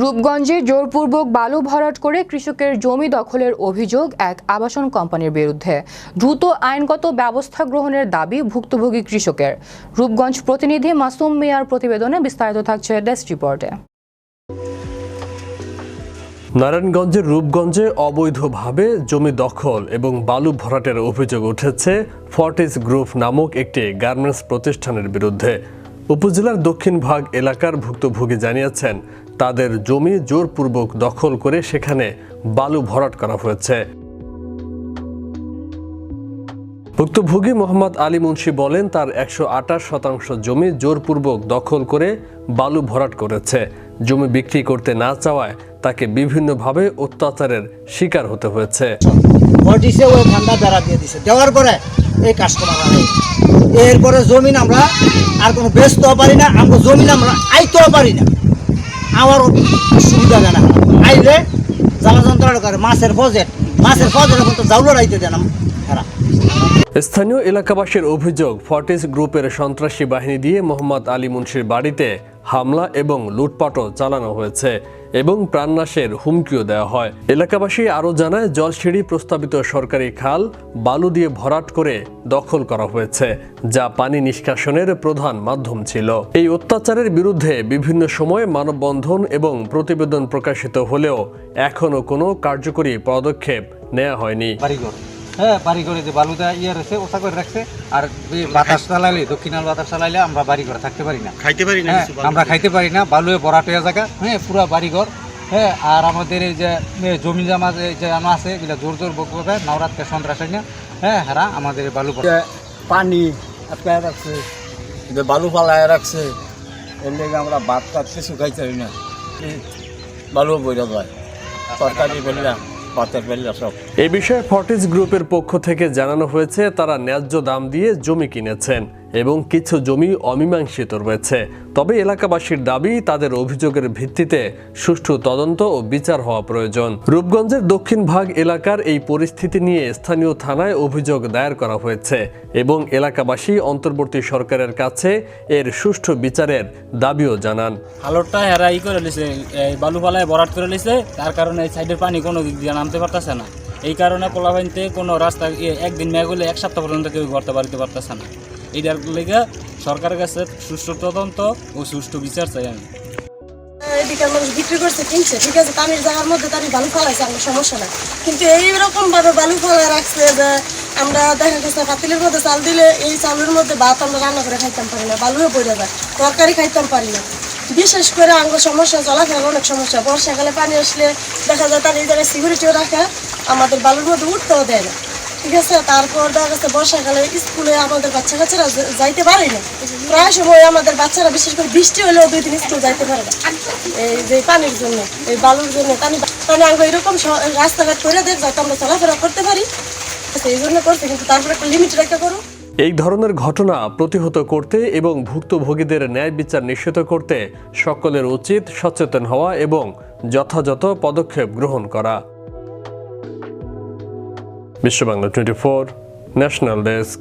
রূপগঞ্জে জোরপূর্বক বালু ভরাট করে কৃষকের জমি দখলের অভিযোগ এক আবাসন কোম্পানির বিরুদ্ধে। দ্রুত আইনগত ব্যবস্থা গ্রহণের দাবি ভুক্তভোগী কৃষকের। রূপগঞ্জ প্রতিনিধি মাসুম মিয়ার প্রতিবেদনে বিস্তারিত থাকছে ডেস্ক রিপোর্টে। নারায়ণগঞ্জের রূপগঞ্জে অবৈধভাবে জমি দখল এবং বালু ভরাটের অভিযোগ উঠেছে ফর্টিস গ্রুপ নামক একটি গার্মেন্টস প্রতিষ্ঠানের বিরুদ্ধে। উপজেলার দক্ষিণ ভাগ এলাকার ভুক্তভোগী জানিয়েছেন, তাদের জমি জোরপূর্বক দখল করে সেখানে বালু ভরাট করা হয়েছে। ভুক্তভোগী মোহাম্মদ আলী মুন্সি বলেন, তার একশো আঠাশ শতাংশ জমি জোরপূর্বক দখল করে বালু ভরাট করেছে। জমি বিক্রি করতে না চাওয়ায় তাকে বিভিন্নভাবে অত্যাচারের শিকার হতে হয়েছে। দেওয়ার পরে এই এরপরে জমিন আমরা আর কোনো বেচতেও পারি না আমরা জমিন আমরা আইতেও পারি না। আমার সুবিধা জানা আইলে জ্বালা যন্ত্রণা করে, মাছের বজেট মাছের বজেট এখন তো জাউলো রাইতে দেন হ্যাঁ স্থানীয় এলাকাবাসীর অভিযোগ, ফর্টিস গ্রুপের সন্ত্রাসী বাহিনী দিয়ে মোহাম্মদ আলী মুন্সির বাড়িতে হামলা এবং লুটপাটও চালানো হয়েছে এবং প্রাণনাশের হুমকিও দেওয়া হয়। এলাকাবাসী আরও জানায়, জলসিঁড়ি প্রস্তাবিত সরকারি খাল বালু দিয়ে ভরাট করে দখল করা হয়েছে, যা পানি নিষ্কাশনের প্রধান মাধ্যম ছিল। এই অত্যাচারের বিরুদ্ধে বিভিন্ন সময়ে মানববন্ধন এবং প্রতিবেদন প্রকাশিত হলেও এখনও কোনো কার্যকরী পদক্ষেপ নেওয়া হয়নি। বাড়িঘর বাড়ি বাড়িঘরে যে বালুদা ইয়ে রয়েছে ওটা করে রাখছে। আর বাতাস চালাইলে দক্ষিণাল বাতাস চালাইলে আমরা বাড়িঘরে থাকতে পারি না। খাইতে পারি না হ্যাঁ আমরা খাইতে পারি না। বালুয়ে ভরাট হয়ে জায়গা হ্যাঁ পুরা বাড়িঘর হ্যাঁ আর আমাদের এই যে জমি জামা যে যে আনা আছে এগুলা জোর জোর বকবে নবরাত্রে সন্ত্রাস না। হ্যাঁ হারা আমাদের এই বালু পানি আটকায় রাখছে যে বালু ফালায় রাখছে এর লেগে আমরা ভাত টাত কিছু খাইতে পারি না। বালু বইরা যায়। তরকারি বেললাম। এ বিষয়ে ফর্টিস গ্রুপের পক্ষ থেকে জানানো হয়েছে তারা ন্যায্য দাম দিয়ে জমি কিনেছেন। এবং কিছু জমি অমীমাংসিত রয়েছে। তবে এলাকাবাসীর দাবি, তাদের অভিযোগের ভিত্তিতে সুষ্ঠু তদন্ত ও বিচার হওয়া প্রয়োজন। রূপগঞ্জের দক্ষিণ ভাগ এলাকার এই পরিস্থিতি নিয়ে স্থানীয় থানায় অভিযোগ দায়ের করা হয়েছে এবং এলাকাবাসী অন্তর্বর্তী সরকারের কাছে এর সুষ্ঠু বিচারের দাবিও জানান। হালরটা হেরা ই করে লিছে এই বালু ফালায় করে লিছে তার কারণে এই সাইডের পানি কোনো দিক দিয়ে নামতে পারতেছে না। এই কারণে পোলাবাইনতে কোনো রাস্তা একদিন মেঘ হলে এক সপ্তাহ পর্যন্ত কেউ ঘরতে বাড়িতে পারতেছে না। এইটার লেগে সরকারের কাছে সুষ্ঠু তদন্ত ও সুষ্ঠু বিচার চাই আমি। এদিকে মানুষ বিক্রি করছে ঠিক আছে? মধ্যে বালু সমস্যা কিন্তু বালু আমরা দেখা মধ্যে চাল দিলে এই চালের মধ্যে ভাত আমরা রান্না করে খাইতাম পারি না, বালুও পড়ে যায়, তরকারি খাইতাম পারি না। বিশেষ করে আঙ্গ সমস্যা চলাফেরার অনেক সমস্যা। বর্ষাকালে পানি আসলে দেখা যায় তার এই জায়গায় সিকিউরিটিও রাখে, আমাদের বালুর মধ্যে উঠতেও দেয় না। ঠিক আছে তারপর দেখা গেছে বর্ষাকালে স্কুলে আমাদের বাচ্চা কাচ্চারা যাইতে পারে না। প্রায় সময় আমাদের বাচ্চারা বিশেষ করে বৃষ্টি হলেও দুই দিন স্কুল যাইতে পারে না। এই যে পানির জন্য, এই বালুর জন্য পানি পানি আঙ্গ এরকম রাস্তাঘাট করে দেখ, যাতে আমরা চলাফেরা করতে পারি। এই জন্য করছে, কিন্তু তারপরে একটা লিমিট রেখে করো। এই ধরনের ঘটনা প্রতিহত করতে এবং ভুক্তভোগীদের ন্যায় বিচার নিশ্চিত করতে সকলের উচিত সচেতন হওয়া এবং যথাযথ পদক্ষেপ গ্রহণ করা। Biswa Bangla twenty four national desk